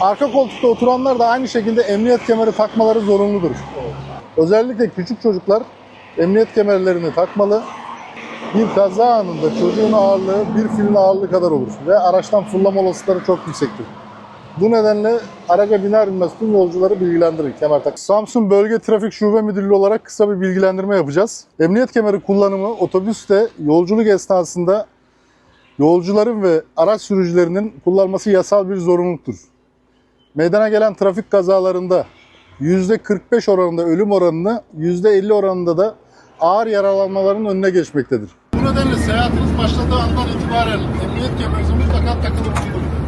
Arka koltukta oturanlar da aynı şekilde emniyet kemeri takmaları zorunludur. Özellikle küçük çocuklar emniyet kemerlerini takmalı. Bir kaza anında çocuğun ağırlığı bir filin ağırlığı kadar olur ve araçtan fırlama olasılıkları çok yüksektir. Bu nedenle araca biner binmez tüm yolcuları bilgilendirin kemer tak. Samsun Bölge Trafik Şube Müdürlüğü olarak kısa bir bilgilendirme yapacağız. Emniyet kemeri kullanımı otobüste yolculuk esnasında yolcuların ve araç sürücülerinin kullanması yasal bir zorunluluktur. Meydana gelen trafik kazalarında %45 oranında ölüm oranını, %50 oranında da ağır yaralanmaların önüne geçmektedir. Bu nedenle seyahatiniz başladığı andan itibaren emniyet kemerinizi mutlaka takılı bulundurun.